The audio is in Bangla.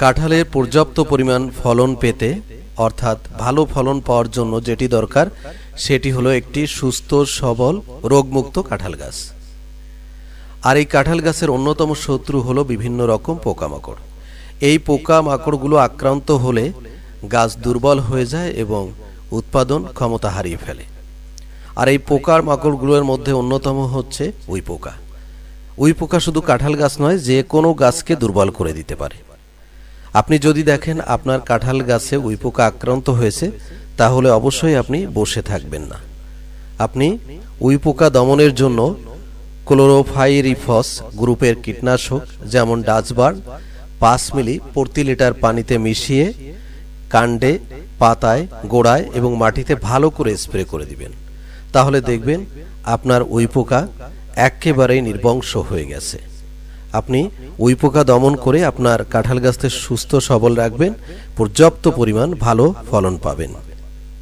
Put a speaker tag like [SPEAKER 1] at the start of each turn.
[SPEAKER 1] কাঁঠালের পর্যাপ্ত পরিমাণ ফলন পেতে, অর্থাৎ ভালো ফলন পাওয়ার জন্য যেটি দরকার, সেটি হলো একটি সুস্থ, সবল, রোগমুক্ত কাঁঠাল গাছ। আর এই কাঁঠাল গাছের অন্যতম শত্রু হলো বিভিন্ন রকম পোকামাকড়। এই পোকামাকড়গুলো আক্রান্ত হলে গাছ দুর্বল হয়ে যায় এবং উৎপাদন ক্ষমতা হারিয়ে ফেলে। আর এই পোকার মাকড়গুলোর মধ্যে অন্যতম হচ্ছে উই পোকা উই পোকা শুধু কাঁঠাল গাছ নয়, যে কোনো গাছকে দুর্বল করে দিতে পারে। আপনি যদি দেখেন আপনার কাঁঠাল গাছে উই পোকা আক্রান্ত হয়েছে, তাহলে অবশ্যই আপনি বসে থাকবেন না। আপনি উই পোকা দমনের জন্য ক্লোরোফাইরিফস গ্রুপের কীটনাশক, যেমন ডাচবার পাঁচ মিলি প্রতি লিটার পানিতে মিশিয়ে কাণ্ডে, পাতায়, গোড়ায় এবং মাটিতে ভালো করে স্প্রে করে দিবেন। তাহলে দেখবেন আপনার উই পোকা একেবারেই নির্বংশ হয়ে গেছে। আপনি ওই পোকা দমন করে আপনার কাঁঠাল গাছকে সুস্থ সবল রাখবেন, পর্যাপ্ত পরিমাণ ভালো ফলন পাবেন।